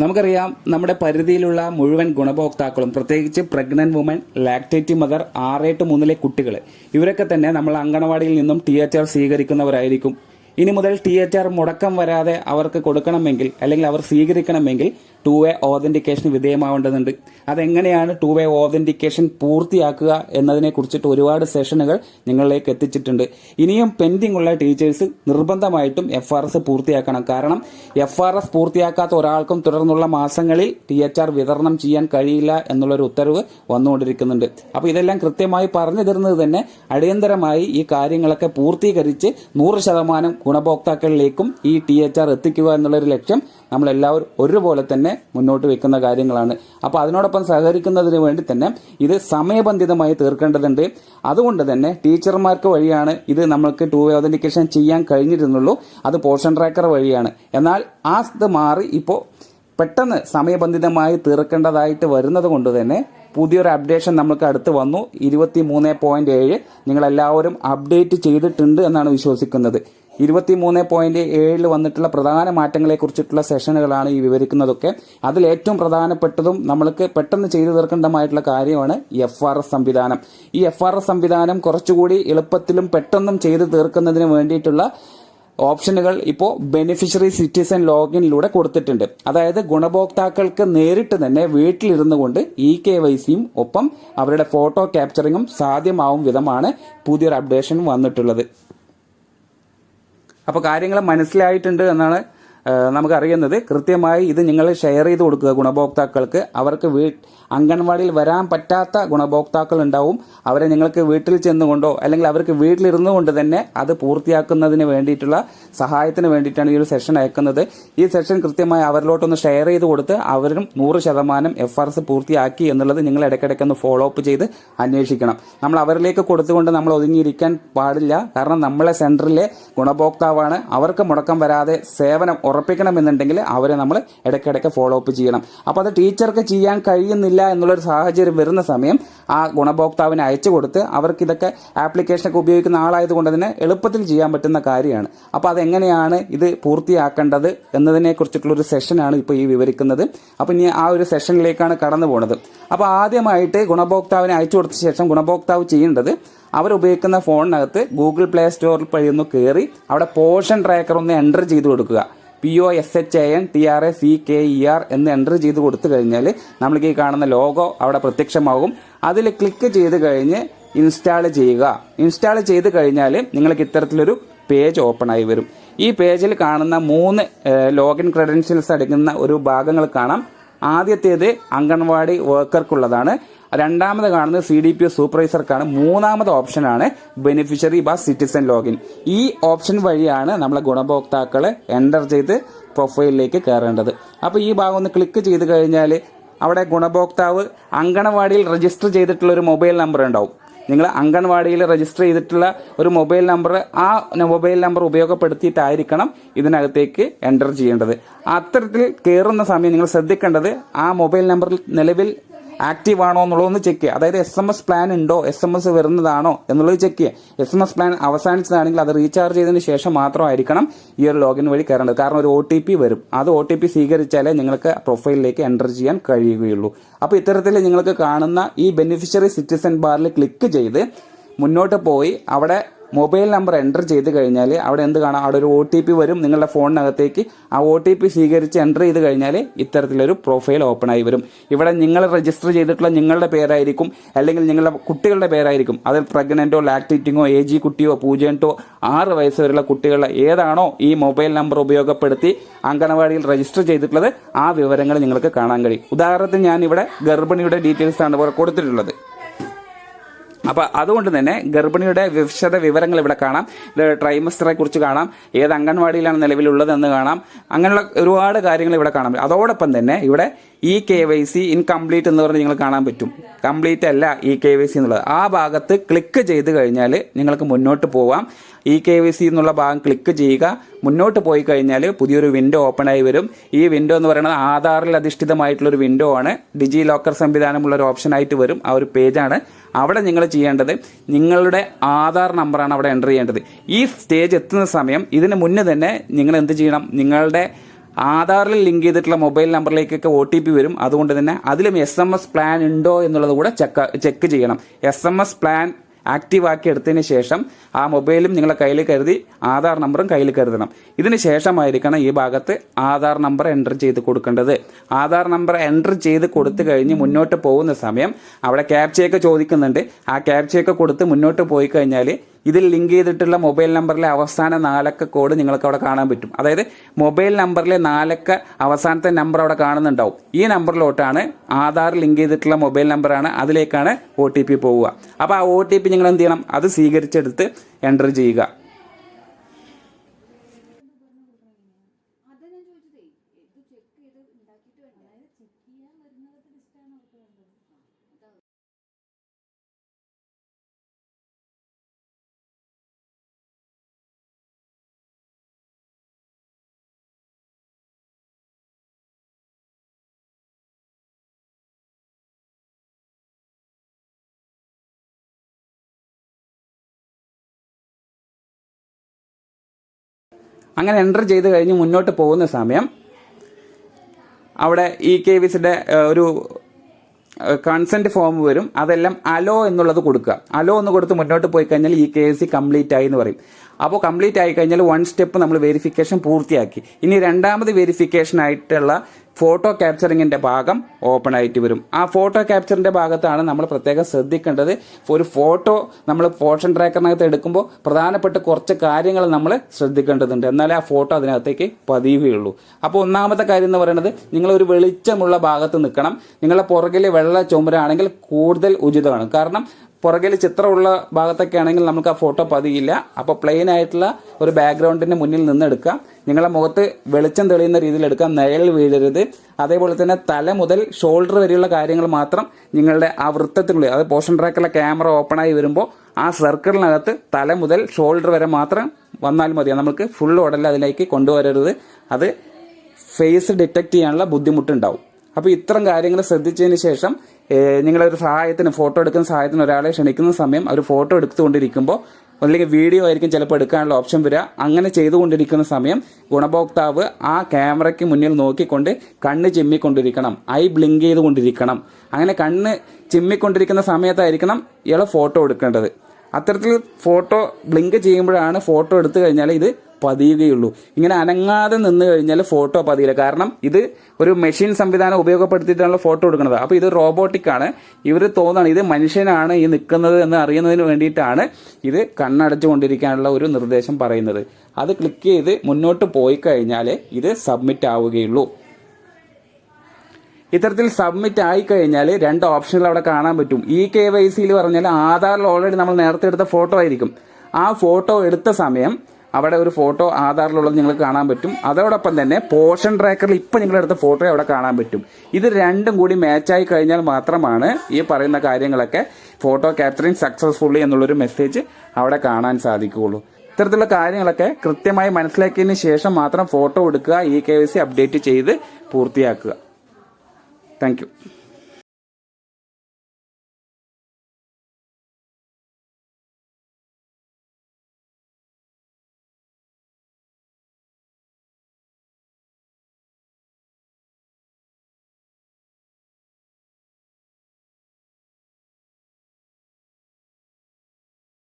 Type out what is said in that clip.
നമുക്കറിയാം നമ്മുടെ പരിധിയിലുള്ള മുഴുവൻ ഗുണഭോക്താക്കളും പ്രത്യേകിച്ച് പ്രഗ്നന്റ് വുമൻ ലാക്ടേറ്റ് മദർ ആറ് എട്ട് മൂന്നിലെ കുട്ടികൾ ഇവരൊക്കെ തന്നെ നമ്മൾ അങ്കണവാടിയിൽ നിന്നും ടി എച്ച് ആർ സ്വീകരിക്കുന്നവരായിരിക്കും. ഇനി മുതൽ ടി എച്ച് ആർ മുടക്കം വരാതെ അവർക്ക് കൊടുക്കണമെങ്കിൽ അല്ലെങ്കിൽ അവർ സ്വീകരിക്കണമെങ്കിൽ ടു വേ ഓതന്റിക്കേഷൻ വിധേയമാവേണ്ടതുണ്ട്. അതെങ്ങനെയാണ് ടു വേ ഓതന്റിക്കേഷൻ പൂർത്തിയാക്കുക എന്നതിനെ കുറിച്ചിട്ട് ഒരുപാട് സെഷനുകൾ നിങ്ങളിലേക്ക് എത്തിച്ചിട്ടുണ്ട്. ഇനിയും പെൻഡിംഗ് ഉള്ള ടീച്ചേഴ്സ് നിർബന്ധമായിട്ടും എഫ് ആർ എസ് പൂർത്തിയാക്കണം. കാരണം എഫ് ആർ എസ് പൂർത്തിയാക്കാത്ത ഒരാൾക്കും തുടർന്നുള്ള മാസങ്ങളിൽ ടി എച്ച് ആർ വിതരണം ചെയ്യാൻ കഴിയില്ല എന്നുള്ളൊരു ഉത്തരവ് വന്നുകൊണ്ടിരിക്കുന്നുണ്ട്. അപ്പോൾ ഇതെല്ലാം കൃത്യമായി പറഞ്ഞു തരുന്നത് തന്നെ അടിയന്തരമായി ഈ കാര്യങ്ങളൊക്കെ പൂർത്തീകരിച്ച് നൂറ് ശതമാനം ഗുണഭോക്താക്കളിലേക്കും ഈ ടി എച്ച് ആർ എത്തിക്കുക എന്നുള്ളൊരു ലക്ഷ്യം നമ്മളെല്ലാവരും ഒരുപോലെ തന്നെ മുന്നോട്ട് വെക്കുന്ന കാര്യങ്ങളാണ്. അപ്പോൾ അതിനോടൊപ്പം സഹകരിക്കുന്നതിന് വേണ്ടി തന്നെ ഇത് സമയബന്ധിതമായി തീർക്കേണ്ടതുണ്ട്. അതുകൊണ്ട് തന്നെ ടീച്ചർമാർക്ക് വഴിയാണ് ഇത് നമ്മൾക്ക് ടു വേ ഒതന്റിക്കേഷൻ ചെയ്യാൻ കഴിഞ്ഞിരുന്നുള്ളൂ. അത് പോർഷൻ ട്രാക്കർ വഴിയാണ്. എന്നാൽ ആ ഇത് മാറി ഇപ്പോൾ പെട്ടെന്ന് സമയബന്ധിതമായി തീർക്കേണ്ടതായിട്ട് വരുന്നത് കൊണ്ട് തന്നെ പുതിയൊരു അപ്ഡേഷൻ നമ്മൾക്ക് അടുത്ത് വന്നു. ഇരുപത്തി മൂന്ന് പോയിന്റ് ഏഴ്. നിങ്ങളെല്ലാവരും അപ്ഡേറ്റ് ചെയ്തിട്ടുണ്ട് എന്നാണ് വിശ്വസിക്കുന്നത്. ഇരുപത്തി മൂന്ന് പോയിന്റ് ഏഴിൽ വന്നിട്ടുള്ള പ്രധാന മാറ്റങ്ങളെ കുറിച്ചിട്ടുള്ള സെഷനുകളാണ് ഈ വിവരിക്കുന്നതൊക്കെ. അതിൽ ഏറ്റവും പ്രധാനപ്പെട്ടതും നമ്മൾക്ക് പെട്ടെന്ന് ചെയ്തു തീർക്കേണ്ടതുമായിട്ടുള്ള കാര്യമാണ് എഫ് ആർ എസ് സംവിധാനം. ഈ എഫ് ആർ എസ് സംവിധാനം കുറച്ചുകൂടി എളുപ്പത്തിലും പെട്ടെന്നും ചെയ്തു തീർക്കുന്നതിന് വേണ്ടിയിട്ടുള്ള ഓപ്ഷനുകൾ ഇപ്പോൾ ബെനിഫിഷ്യറി സിറ്റിസൺ ലോഗിനിലൂടെ കൊടുത്തിട്ടുണ്ട്. അതായത് ഗുണഭോക്താക്കൾക്ക് നേരിട്ട് തന്നെ വീട്ടിലിരുന്നു കൊണ്ട് ഇ കെ വൈ സിയും ഒപ്പം അവരുടെ ഫോട്ടോ ക്യാപ്ചറിങ്ങും സാധ്യമാവും വിധമാണ് പുതിയൊരു അപ്ഡേഷൻ വന്നിട്ടുള്ളത്. അപ്പോൾ കാര്യങ്ങൾ മനസ്സിലായിട്ടുണ്ട് എന്നാണ് നമുക്കറിയുന്നത് കൃത്യമായി ഇത് നിങ്ങൾ ഷെയർ ചെയ്ത് കൊടുക്കുക ഗുണഭോക്താക്കൾക്ക്. അവർക്ക് വീ അംഗൻവാടിയിൽ വരാൻ പറ്റാത്ത ഗുണഭോക്താക്കൾ ഉണ്ടാവും. അവരെ നിങ്ങൾക്ക് വീട്ടിൽ ചെന്നുകൊണ്ടോ അല്ലെങ്കിൽ അവർക്ക് വീട്ടിലിരുന്നു കൊണ്ട് തന്നെ അത് പൂർത്തിയാക്കുന്നതിന് വേണ്ടിയിട്ടുള്ള സഹായത്തിന് വേണ്ടിയിട്ടാണ് ഈ ഒരു സെഷൻ അയക്കുന്നത്. ഈ സെഷൻ കൃത്യമായി അവരിലോട്ടൊന്ന് ഷെയർ ചെയ്ത് കൊടുത്ത് അവരും നൂറ് ശതമാനം എഫ് ആർ എസ് പൂർത്തിയാക്കി എന്നുള്ളത് നിങ്ങൾ ഇടയ്ക്കിടയ്ക്ക് ഒന്ന് ഫോളോ അപ്പ് ചെയ്ത് അന്വേഷിക്കണം. നമ്മൾ അവരിലേക്ക് കൊടുത്തുകൊണ്ട് നമ്മൾ ഒതുങ്ങിയിരിക്കാൻ പാടില്ല. കാരണം നമ്മളെ സെന്ററിലെ ഗുണഭോക്താവാണ്. അവർക്ക് മുടക്കം വരാതെ സേവനം ഉറപ്പിക്കണമെന്നുണ്ടെങ്കിൽ അവരെ നമ്മൾ ഇടയ്ക്കിടയ്ക്ക് ഫോളോ അപ്പ് ചെയ്യണം. അപ്പോൾ അത് ടീച്ചർക്ക് ചെയ്യാൻ കഴിയുന്നില്ല എന്നുള്ളൊരു സാഹചര്യം വരുന്ന സമയം ആ ഗുണഭോക്താവിനെ അയച്ചു കൊടുത്ത് അവർക്ക് ഇതൊക്കെ ആപ്ലിക്കേഷനൊക്കെ ഉപയോഗിക്കുന്ന ആളായതുകൊണ്ട് തന്നെ എളുപ്പത്തിൽ ചെയ്യാൻ പറ്റുന്ന കാര്യമാണ്. അപ്പോൾ അതെങ്ങനെയാണ് ഇത് പൂർത്തിയാക്കേണ്ടത് എന്നതിനെ കുറിച്ചിട്ടുള്ള ഒരു സെഷനാണ് ഇപ്പോൾ ഈ വിവരിക്കുന്നത്. അപ്പോൾ ഇനി ആ ഒരു സെഷനിലേക്കാണ് കടന്നു പോകുന്നത് അപ്പോൾ ആദ്യമായിട്ട് ഗുണഭോക്താവിനെ അയച്ചു കൊടുത്ത ശേഷം ഗുണഭോക്താവ് ചെയ്യേണ്ടത് അവരുപയോഗിക്കുന്ന ഫോണിനകത്ത് ഗൂഗിൾ പ്ലേ സ്റ്റോറിൽ വഴി ഒന്ന് കയറി അവിടെ പോർഷൻ ട്രാക്കർ ഒന്ന് എന്റർ ചെയ്ത് കൊടുക്കുക. P O S H A N T R A C K E R എന്ന് എന്റർ ചെയ്ത് കൊടുത്തു കഴിഞ്ഞാൽ നമ്മൾക്ക് ഈ കാണുന്ന ലോഗോ അവിടെ പ്രത്യക്ഷമാകും. അതിൽ ക്ലിക്ക് ചെയ്ത് കഴിഞ്ഞ് ഇൻസ്റ്റാൾ ചെയ്യുക. ഇൻസ്റ്റാൾ ചെയ്ത് കഴിഞ്ഞാൽ നിങ്ങൾക്ക് ഇത്തരത്തിലൊരു പേജ് ഓപ്പൺ ആയി വരും. ഈ പേജിൽ കാണുന്ന മൂന്ന് ലോഗിൻ ക്രെഡൻഷ്യൽസ് അടങ്ങുന്ന ഒരു ഭാഗങ്ങൾ കാണാം. ആദ്യത്തേത് അംഗൻവാടി വർക്കർക്കുള്ളതാണ് രണ്ടാമത് കാണുന്നത് സി ഡി പി എസ് സൂപ്പർവൈസർക്കാണ്. മൂന്നാമത് ഓപ്ഷനാണ് ബെനിഫിഷ്യറി ബാ സിറ്റിസൺ ലോഗിൻ. ഈ ഓപ്ഷൻ വഴിയാണ് നമ്മളെ ഗുണഭോക്താക്കൾ എന്റർ ചെയ്ത് പ്രൊഫൈലിലേക്ക് കയറേണ്ടത്. അപ്പോൾ ഈ ഭാഗം ഒന്ന് ക്ലിക്ക് ചെയ്ത് കഴിഞ്ഞാൽ അവിടെ ഗുണഭോക്താവ് അങ്കണവാടിയിൽ രജിസ്റ്റർ ചെയ്തിട്ടുള്ള ഒരു മൊബൈൽ നമ്പർ ഉണ്ടാവും. നിങ്ങൾ അംഗൻവാടിയിൽ രജിസ്റ്റർ ചെയ്തിട്ടുള്ള ഒരു മൊബൈൽ നമ്പർ ആ മൊബൈൽ നമ്പർ ഉപയോഗപ്പെടുത്തിയിട്ടായിരിക്കണം ഇതിനകത്തേക്ക് എന്റർ ചെയ്യേണ്ടത്. അത്തരത്തിൽ കയറുന്ന സമയം നിങ്ങൾ ശ്രദ്ധിക്കേണ്ടത് ആ മൊബൈൽ നമ്പറിൽ നിലവിൽ ആക്റ്റീവ് ആണോ എന്നുള്ളതൊന്ന് ചെക്ക് ചെയ്യുക. അതായത് എസ് എം എസ് പ്ലാൻ ഉണ്ടോ എസ് എം എസ് വരുന്നതാണോ എന്നുള്ളത് ചെക്ക് ചെയ്യുക. എസ് എം എസ് പ്ലാൻ അവസാനിച്ചതാണെങ്കിൽ അത് റീചാർജ് ചെയ്തതിന് ശേഷം മാത്രമായിരിക്കണം ഈ ഒരു ലോഗിൻ വഴി കയറേണ്ടത്. കാരണം ഒരു ഒ ടി പി വരും. അത് ഒ ടി പി സ്വീകരിച്ചാലേ നിങ്ങൾക്ക് പ്രൊഫൈലിലേക്ക് എന്റർ ചെയ്യാൻ കഴിയുകയുള്ളൂ. അപ്പോൾ ഇത്തരത്തിൽ നിങ്ങൾക്ക് കാണുന്ന ഈ ബെനിഫിഷ്യറി സിറ്റിസൺ ബാറിൽ ക്ലിക്ക് ചെയ്ത് മുന്നോട്ട് പോയി. അവിടെ മൊബൈൽ നമ്പർ എന്റർ ചെയ്ത് കഴിഞ്ഞാൽ അവിടെ എന്ത് കാണാം? അവിടെ ഒരു ഒ ടി പി വരും. നിങ്ങളുടെ ഫോണിനകത്തേക്ക് ആ ഒ ടി പി സ്വീകരിച്ച് എന്റർ ചെയ്ത് കഴിഞ്ഞാൽ ഇത്തരത്തിലൊരു പ്രൊഫൈൽ ഓപ്പൺ ആയി വരും. ഇവിടെ നിങ്ങൾ രജിസ്റ്റർ ചെയ്തിട്ടുള്ള നിങ്ങളുടെ പേരായിരിക്കും അല്ലെങ്കിൽ നിങ്ങളുടെ കുട്ടികളുടെ പേരായിരിക്കും. അതിൽ പ്രഗ്നന്റോ ലാക്ടേറ്റിങ്ങോ ജി കുട്ടിയോ പൂജ്യന്റോ ആറ് വയസ്സ് വരെയുള്ള കുട്ടികളുടെ ഏതാണോ ഈ മൊബൈൽ നമ്പർ ഉപയോഗപ്പെടുത്തി അംഗനവാടിയിൽ രജിസ്റ്റർ ചെയ്തിട്ടുള്ളത് ആ വിവരങ്ങൾ നിങ്ങൾക്ക് കാണാൻ കഴിയും. ഉദാഹരണത്തിന് ഞാൻ ഇവിടെ ഗർഭിണിയുടെ ഡീറ്റെയിൽസ് ആണ് കൊടുത്തിട്ടുള്ളത്. അപ്പൊ അതുകൊണ്ട് തന്നെ ഗർഭിണിയുടെ വിശദ വിവരങ്ങൾ ഇവിടെ കാണാം. ട്രൈമസ്റ്ററെ കുറിച്ച് കാണാം. ഏത് അംഗൻവാടിയിലാണ് നിലവിലുള്ളതെന്ന് കാണാം. അങ്ങനെയുള്ള ഒരുപാട് കാര്യങ്ങൾ ഇവിടെ കാണാം അതോടൊപ്പം തന്നെ ഇവിടെ E K Y C incomplete എന്ന് പറഞ്ഞ് നിങ്ങൾ കാണാൻ പറ്റും. കംപ്ലീറ്റ് അല്ല ഇ കെ വൈ സി എന്നുള്ളത്. ആ ഭാഗത്ത് ക്ലിക്ക് ചെയ്ത് കഴിഞ്ഞാൽ നിങ്ങൾക്ക് മുന്നോട്ട് പോവാം. ഇ കെ വി സി എന്നുള്ള ഭാഗം ക്ലിക്ക് ചെയ്യുക. മുന്നോട്ട് പോയി കഴിഞ്ഞാൽ പുതിയൊരു വിൻഡോ ഓപ്പൺ ആയി വരും. ഈ വിൻഡോ എന്ന് പറയുന്നത് ആധാറിൽ അധിഷ്ഠിതമായിട്ടുള്ളൊരു വിൻഡോ ആണ്. ഡിജി ലോക്കർ സംവിധാനമുള്ള ഒരു ഓപ്ഷൻ ആയിട്ട് വരും. ആ ഒരു പേജാണ് അവിടെ നിങ്ങൾ ചെയ്യേണ്ടത് നിങ്ങളുടെ ആധാർ നമ്പറാണ് അവിടെ എന്റർ ചെയ്യേണ്ടത്. ഈ സ്റ്റേജ് എത്തുന്ന സമയം ഇതിന് മുന്നേ തന്നെ നിങ്ങൾ എന്ത് ചെയ്യണം? നിങ്ങളുടെ ആധാറിൽ ലിങ്ക് ചെയ്തിട്ടുള്ള മൊബൈൽ നമ്പറിലേക്കൊക്കെ ഒ ടി പി വരും. അതുകൊണ്ട് തന്നെ അതിലും എസ് എം എസ് പ്ലാൻ ഉണ്ടോ എന്നുള്ളത് കൂടെ ചെക്ക് ചെക്ക് ചെയ്യണം. S M S plan active ആക്കി എടുത്തതിന് ശേഷം ആ മൊബൈലും നിങ്ങളെ കയ്യിൽ കരുതി ആധാർ നമ്പറും കയ്യിൽ കരുതണം. ഇതിന് ശേഷമായിരിക്കണം ഈ ഭാഗത്ത് ആധാർ നമ്പർ എന്റർ ചെയ്ത് കൊടുക്കേണ്ടത്. ആധാർ നമ്പർ എന്റർ ചെയ്ത് കൊടുത്തു കഴിഞ്ഞ് മുന്നോട്ട് പോകുന്ന സമയം അവിടെ ക്യാപ്ചയൊക്കെ ചോദിക്കുന്നുണ്ട്. ആ ക്യാപ്ചയൊക്കെ കൊടുത്ത് മുന്നോട്ട് പോയി കഴിഞ്ഞാൽ ഇതിൽ ലിങ്ക് ചെയ്തിട്ടുള്ള മൊബൈൽ നമ്പറിലെ അവസാന നാലക്ക കോഡ് നിങ്ങൾക്ക് അവിടെ കാണാൻ പറ്റും. അതായത് മൊബൈൽ നമ്പറിലെ നാലക്ക അവസാനത്തെ നമ്പർ അവിടെ കാണുന്നുണ്ടാവും. ഈ നമ്പറിലോട്ടാണ് ആധാർ ലിങ്ക് ചെയ്തിട്ടുള്ള മൊബൈൽ നമ്പറാണ് അതിലേക്കാണ് ഒ ടി പി പോവുക. അപ്പോൾ ആ ഒ ടി പി നിങ്ങൾ എന്ത് ചെയ്യണം? അത് സ്വീകരിച്ചെടുത്ത് എന്റർ ചെയ്യുക. അങ്ങനെ എന്റർ ചെയ്ത് കഴിഞ്ഞ് മുന്നോട്ട് പോകുന്ന സമയം അവിടെ ഇ കെ വിസിന്റെ ഒരു കൺസെന്റ് ഫോം വരും. അതെല്ലാം അലോ എന്നുള്ളത് കൊടുക്കുക. അലോ എന്ന് കൊടുത്ത് മുന്നോട്ട് പോയി കഴിഞ്ഞാൽ E K S C complete ആയി എന്ന് പറയും. അപ്പോൾ കംപ്ലീറ്റ് ആയി കഴിഞ്ഞാൽ വൺ സ്റ്റെപ്പ് നമ്മൾ വെരിഫിക്കേഷൻ പൂർത്തിയാക്കി. ഇനി രണ്ടാമത് വെരിഫിക്കേഷൻ ആയിട്ടുള്ള ഫോട്ടോ ക്യാപ്ചറിങ്ങിന്റെ ഭാഗം ഓപ്പൺ ആയിട്ട് വരും. ആ ഫോട്ടോ ക്യാപ്ചറിന്റെ ഭാഗത്താണ് നമ്മൾ പ്രത്യേകം ശ്രദ്ധിക്കേണ്ടത്. ഒരു ഫോട്ടോ നമ്മൾ പോർഷൻ ട്രാക്കറിനകത്ത് എടുക്കുമ്പോൾ പ്രധാനപ്പെട്ട കുറച്ച് കാര്യങ്ങൾ നമ്മൾ ശ്രദ്ധിക്കേണ്ടതുണ്ട്. എന്നാലേ ആ ഫോട്ടോ അതിനകത്തേക്ക് പതിയുകയുള്ളൂ. അപ്പോൾ ഒന്നാമത്തെ കാര്യം എന്ന് പറയുന്നത് നിങ്ങളൊരു വെളിച്ചമുള്ള ഭാഗത്ത് നിൽക്കണം. നിങ്ങളുടെ പുറകിൽ വെള്ള ചുമരാണെങ്കിൽ കൂടുതൽ ഉചിതമാണ്. കാരണം പുറകിൽ ചിത്രമുള്ള ഭാഗത്തൊക്കെ ആണെങ്കിൽ നമുക്ക് ആ ഫോട്ടോ പതിയില്ല. അപ്പോൾ പ്ലെയിൻ ആയിട്ടുള്ള ഒരു ബാക്ക്ഗ്രൗണ്ടിന്റെ മുന്നിൽ നിന്ന് എടുക്കാം നിങ്ങളുടെ മുഖത്ത് വെളിച്ചം തെളിയുന്ന രീതിയിൽ എടുക്കാം. നിഴൽ വീഴരുത്. അതേപോലെ തന്നെ തല മുതൽ ഷോൾഡർ വരെയുള്ള കാര്യങ്ങൾ മാത്രം നിങ്ങളുടെ ആ വൃത്തത്തിനുള്ളിൽ അത് പോഷൻ ട്രാക്കിലെ ക്യാമറ ഓപ്പണായി വരുമ്പോൾ ആ സർക്കിളിനകത്ത് തല മുതൽ ഷോൾഡർ വരെ മാത്രം വന്നാൽ മതി നമുക്ക് ഫുൾ ഉടൽ അതിലേക്ക് കൊണ്ടുവരരുത്. അത് ഫേസ് ഡിറ്റക്ട് ചെയ്യാനുള്ള ബുദ്ധിമുട്ടുണ്ടാവും. അപ്പോൾ ഇത്തരം കാര്യങ്ങൾ ശ്രദ്ധിച്ചതിന് ശേഷം നിങ്ങളൊരു സഹായത്തിന് ഫോട്ടോ എടുക്കുന്ന സഹായത്തിന് ഒരാളെ ക്ഷണിക്കുന്ന സമയം അവർ ഫോട്ടോ എടുത്തുകൊണ്ടിരിക്കുമ്പോൾ അല്ലെങ്കിൽ വീഡിയോ ആയിരിക്കും ചിലപ്പോൾ എടുക്കാനുള്ള ഓപ്ഷൻ വരിക. അങ്ങനെ ചെയ്തുകൊണ്ടിരിക്കുന്ന സമയം ഗുണഭോക്താവ് ആ ക്യാമറയ്ക്ക് മുന്നിൽ നോക്കിക്കൊണ്ട് കണ്ണ് ചിമ്മിക്കൊണ്ടിരിക്കണം. ഐ ബ്ലിങ്ക് ചെയ്തുകൊണ്ടിരിക്കണം. അങ്ങനെ കണ്ണ് ചിമ്മിക്കൊണ്ടിരിക്കുന്ന സമയത്തായിരിക്കണം ഇയാളെ ഫോട്ടോ എടുക്കേണ്ടത്. അത്തരത്തിൽ ഫോട്ടോ ബ്ലിങ്ക് ചെയ്യുമ്പോഴാണ് ഫോട്ടോ എടുത്തു കഴിഞ്ഞാൽ ഇത് പതിയുകയുള്ളൂ. ഇങ്ങനെ അനങ്ങാതെ നിന്ന് കഴിഞ്ഞാൽ ഫോട്ടോ പതിയില്ല. കാരണം ഇത് ഒരു മെഷീൻ സംവിധാനം ഉപയോഗപ്പെടുത്തിയിട്ടാണല്ലോ ഫോട്ടോ എടുക്കുന്നത്. അപ്പോൾ ഇത് റോബോട്ടിക് ആണ്. ഇവർ തോന്നാണ് ഇത് മനുഷ്യനാണ് ഈ നിൽക്കുന്നത് എന്ന് അറിയുന്നതിന് വേണ്ടിയിട്ടാണ് ഇത് കണ്ണടച്ചുകൊണ്ടിരിക്കാനുള്ള ഒരു നിർദ്ദേശം പറയുന്നത്. അത് ക്ലിക്ക് ചെയ്ത് മുന്നോട്ട് പോയി കഴിഞ്ഞാൽ ഇത് സബ്മിറ്റ് ആവുകയുള്ളൂ. ഇത്തരത്തിൽ സബ്മിറ്റ് ആയി കഴിഞ്ഞാൽ രണ്ട് ഓപ്ഷനുകൾ അവിടെ കാണാൻ പറ്റും. ഇ കെ വൈ സിയിൽ പറഞ്ഞാൽ ആധാറിൽ ഓൾറെഡി നമ്മൾ നേരത്തെ എടുത്ത ഫോട്ടോ ആയിരിക്കും. ആ ഫോട്ടോ എടുത്ത സമയം അവിടെ ഒരു ഫോട്ടോ ആധാറിലുള്ളത് നിങ്ങൾക്ക് കാണാൻ പറ്റും. അതോടൊപ്പം തന്നെ പോർഷൻ ട്രാക്കറിൽ ഇപ്പം നിങ്ങളുടെ അടുത്ത ഫോട്ടോ അവിടെ കാണാൻ പറ്റും. ഇത് രണ്ടും കൂടി മാച്ചായി കഴിഞ്ഞാൽ മാത്രമാണ് ഈ പറയുന്ന കാര്യങ്ങളൊക്കെ ഫോട്ടോ ക്യാപ്ചറിങ് സക്സസ്ഫുള്ളി എന്നുള്ളൊരു മെസ്സേജ് അവിടെ കാണാൻ സാധിക്കുകയുള്ളൂ. ഇത്തരത്തിലുള്ള കാര്യങ്ങളൊക്കെ കൃത്യമായി മനസ്സിലാക്കിയതിന് ശേഷം മാത്രം ഫോട്ടോ എടുക്കുക ഇ കെ സി അപ്ഡേറ്റ് ചെയ്ത് പൂർത്തിയാക്കുക. താങ്ക്